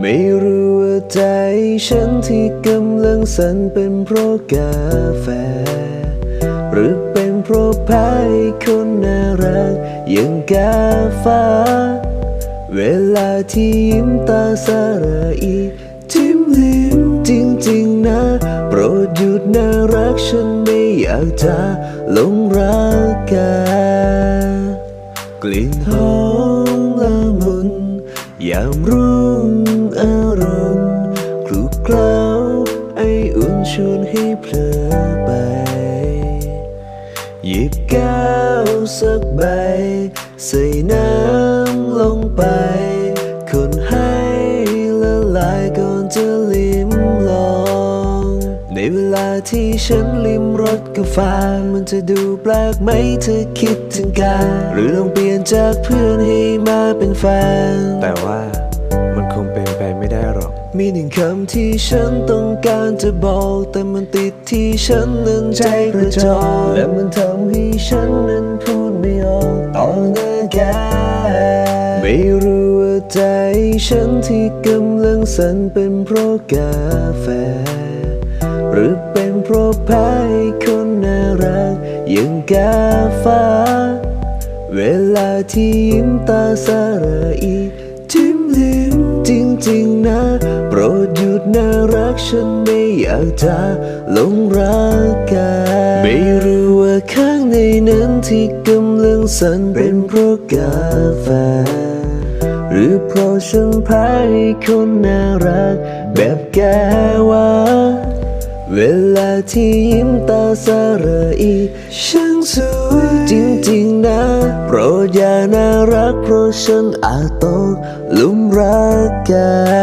ไม่รู้ว่าใจฉันที่กำลังสั่นเป็นเพราะกาแฟ หรือเป็นเพราะแพ้คนน่ารักอย่างกาฟ้า เวลาที่ยิ้มตาสาระอีจิ้มลิ้มจริงๆนะโปรดหยุดน่ารักฉันไม่อยากจะหลงรักกันกลิ่นหอมละมุนยามรุ่ นชวนให้เพลอไป หยิบแก้วสักใบ ใส่น้ำลงไป คนให้ละลายก่อนจะลิ้มลอง ในเวลาที่ฉันลิ้มรสกาแฟมันจะดูแปลกไหมเธอคิดถึงกัน หรือลองเปลี่ยนจากเพื่อนให้มาเป็นแฟน แต่ว่า มีหนึ่งคำที่ฉันต้องการจะบอก แต่มันติดที่ฉันนั้นใจกระจอกและมันทำให้ฉันนั้นพูดไม่ออกต่อหน้าแกไม่รู้ว่าใจฉันที่กำลังสั่นเป็นเพราะกาแฟ หรือเป็นเพราะแพ้คนน่ารักอย่างกาฟ้า เวลาที่ยิ้มตาสาระอีจิ้มลิ้มจ ริงนะ โปรดหยุดน่ารักฉันไม่อยากจะหลงรักกันไม่รู้ว่าข้างในนั้นที่กำลังสั่นเป็นเพราะกาแฟ หรือเพราะฉันแพ้ให้คนน่ารัก แบบแกวะเวลาที่ยิ้มตาสระอีช่า ดอย่าน่ารักเพราะฉันอาจตกลุมรักกัน